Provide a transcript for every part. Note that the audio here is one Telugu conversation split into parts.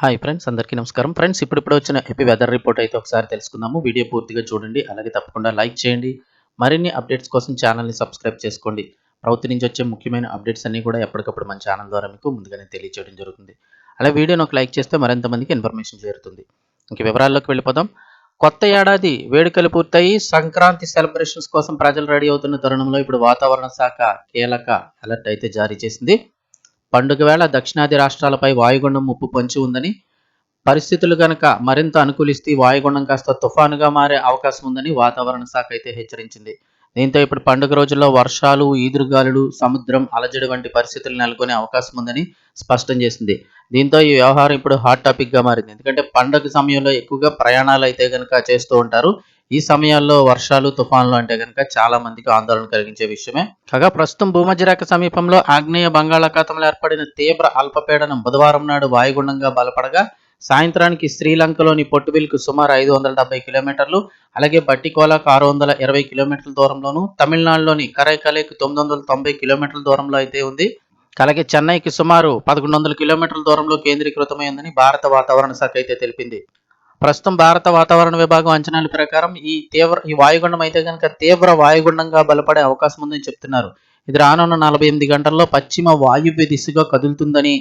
హాయ్ ఫ్రెండ్స్ అందరికీ నమస్కారం. ఫ్రెండ్స్ ఇప్పుడు వచ్చిన ఎపి వెదర్ రిపోర్ట్ అయితే ఒకసారి తెలుసుకుందాము. వీడియో పూర్తిగా చూడండి అలాగే తప్పకుండా లైక్ చేయండి. మరిన్ని అప్డేట్స్ కోసం ఛానల్ని సబ్స్క్రైబ్ చేసుకోండి. ప్రభుత్వం నుంచి వచ్చే ముఖ్యమైన అప్డేట్స్ అన్నీ కూడా ఎప్పటికప్పుడు మన ఛానల్ ద్వారా మీకు ముందుగానే తెలియజేయడం జరుగుతుంది. అలా వీడియోని ఒక లైక్ చేస్తే మరింత మందికి ఇన్ఫర్మేషన్ చేరుతుంది. ఇంక వివరాల్లోకి వెళ్ళిపోదాం. కొత్త ఏడాది వేడుకలు పూర్తయి సంక్రాంతి సెలబ్రేషన్స్ కోసం ప్రజలు రెడీ అవుతున్న తరుణంలో ఇప్పుడు వాతావరణ శాఖ కీలక అలర్ట్ అయితే జారీ చేసింది. పండుగ వేళ దక్షిణాది రాష్ట్రాలపై వాయుగుండం ముప్పు పొంచి ఉందని పరిస్థితులు గనక మరింత అనుకూలిస్తే వాయుగుండం కాస్త తుఫానుగా మారే అవకాశం ఉందని వాతావరణ శాఖ అయితే హెచ్చరించింది. దీంతో ఇప్పుడు పండుగ రోజుల్లో వర్షాలు ఈదురుగాలులు సముద్రం అలజడి వంటి పరిస్థితులు నెలకొనే అవకాశం ఉందని స్పష్టం చేసింది. దీంతో ఈ వ్యవహారం ఇప్పుడు హాట్ టాపిక్గా మారింది. ఎందుకంటే పండుగ సమయంలో ఎక్కువగా ప్రయాణాలు అయితే కనుక చేస్తూ ఉంటారు. ఈ సమయాల్లో వర్షాలు తుఫాన్లు అంటే కనుక చాలా మందికి ఆందోళన కలిగించే విషయమే. కాగా ప్రస్తుతం భూమధ్యరేఖ సమీపంలో ఆగ్నేయ బంగాళాఖాతంలో ఏర్పడిన తీవ్ర అల్పపీడనం బుధవారం నాడు వాయుగుండంగా బలపడగా సాయంత్రానికి శ్రీలంకలోని పొట్టుబిల్కు సుమారు ఐదు వందల డెబ్బై కిలోమీటర్లు అలాగే బట్టికోలకు ఆరు వందల ఇరవై కిలోమీటర్ల దూరంలోను తమిళనాడులోని కరైకలేకు తొమ్మిది వందల తొంభై కిలోమీటర్ల దూరంలో అయితే ఉంది. అలాగే చెన్నైకి సుమారు పదకొండు వందల కిలోమీటర్ల దూరంలో కేంద్రీకృతమై ఉందని భారత వాతావరణ శాఖ అయితే తెలిపింది. ప్రస్తుతం భారత వాతావరణ విభాగం అంచనాల ప్రకారం ఈ తీవ్ర ఈ వాయుగుండం అయితే కనుక తీవ్ర వాయుగుండంగా బలపడే అవకాశం ఉందని చెప్తున్నారు. ఇది రానున్న నలభై ఎనిమిది గంటల్లో పశ్చిమ వాయువ్య దిశగా కదులుతుందని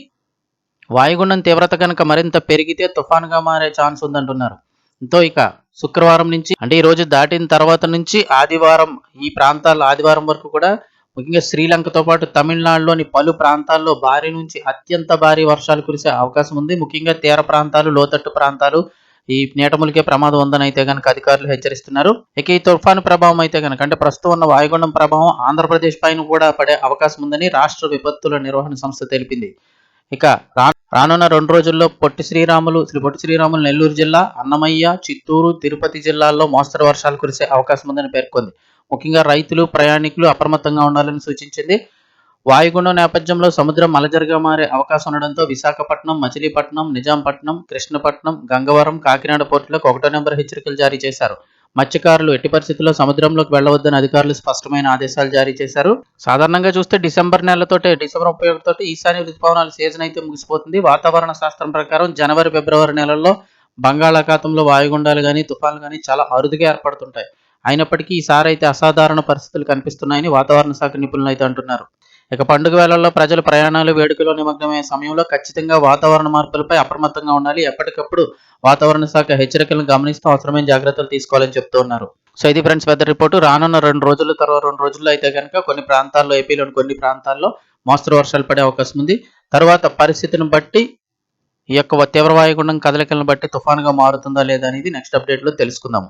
వాయుగుండం తీవ్రత కనుక మరింత పెరిగితే తుఫాన్గా మారే ఛాన్స్ ఉందంటున్నారు. ఎంతో ఇక శుక్రవారం నుంచి అంటే ఈ రోజు దాటిన తర్వాత నుంచి ఆదివారం ఈ ప్రాంతాల ఆదివారం వరకు కూడా ముఖ్యంగా శ్రీలంకతో పాటు తమిళనాడులోని పలు ప్రాంతాల్లో భారీ నుంచి అత్యంత భారీ వర్షాలు కురిసే అవకాశం ఉంది. ముఖ్యంగా తీర ప్రాంతాలు లోతట్టు ప్రాంతాలు ఈ నీటములకే ప్రమాదం ఉందని అయితే కనుక అధికారులు హెచ్చరిస్తున్నారు. ఇక ఈ తుఫాను ప్రభావం అయితే కనుక అంటే ప్రస్తుతం ఉన్న వాయుగుండం ప్రభావం ఆంధ్రప్రదేశ్ పైన కూడా పడే అవకాశం ఉందని రాష్ట్ర విపత్తుల నిర్వహణ సంస్థ తెలిపింది. ఇక రా రానున్న రెండు రోజుల్లో పొట్టి శ్రీరాములు శ్రీ పొట్టి శ్రీరాములు నెల్లూరు జిల్లా అన్నమయ్య చిత్తూరు తిరుపతి జిల్లాల్లో మోస్తరు వర్షాలు కురిసే అవకాశం ఉందని పేర్కొంది. ముఖ్యంగా రైతులు ప్రయాణికులు అప్రమత్తంగా ఉండాలని సూచించింది. వాయుగుండం నేపథ్యంలో సముద్రం అలజడిగా మారే అవకాశం ఉండడంతో విశాఖపట్నం మచిలీపట్నం నిజాంపట్నం కృష్ణపట్నం గంగవరం కాకినాడ పోర్టులకు ఒకటో నెంబర్ హెచ్చరికలు జారీ చేశారు. మత్స్యకారులు ఎట్టి పరిస్థితుల్లో సముద్రంలోకి వెళ్ళవద్దని అధికారులు స్పష్టమైన ఆదేశాలు జారీ చేశారు. సాధారణంగా చూస్తే డిసెంబర్ నెలతోటే డిసెంబర్ ముప్పై ఒకటితో ఈశాన్య ఋతుపవనాల సీజన్ అయితే ముగిసిపోతుంది. వాతావరణ శాస్త్రం ప్రకారం జనవరి ఫిబ్రవరి నెలల్లో బంగాళాఖాతంలో వాయుగుండాలు కానీ తుఫాన్లు కానీ చాలా అరుదుగా ఏర్పడుతుంటాయి. అయినప్పటికీ ఈసారి అయితే అసాధారణ పరిస్థితులు కనిపిస్తున్నాయని వాతావరణ శాఖ నిపుణులు అయితే అంటున్నారు. ఇక పండుగ వేళల్లో ప్రజలు ప్రయాణాలు వేడుకలో నిమగ్నమయ్యే సమయంలో ఖచ్చితంగా వాతావరణ మార్పులపై అప్రమత్తంగా ఉండాలి. ఎప్పటికప్పుడు వాతావరణ శాఖ హెచ్చరికలను గమనిస్తూ అవసరమైన జాగ్రత్తలు తీసుకోవాలని చెప్తూ ఉన్నారు. సో ఇది ఫ్రెండ్స్ వెదర్ రిపోర్టు. రానున్న రెండు రోజుల తర్వాత రెండు రోజుల్లో అయితే కనుక కొన్ని ప్రాంతాల్లో ఏపీలోని కొన్ని ప్రాంతాల్లో మోస్తరు వర్షాలు పడే అవకాశం ఉంది. తర్వాత పరిస్థితిని బట్టి ఈ యొక్క తీవ్ర వాయుగుండం కదలికలను బట్టి తుఫానుగా మారుతుందా లేదా అనేది నెక్స్ట్ అప్డేట్లో తెలుసుకుందాము.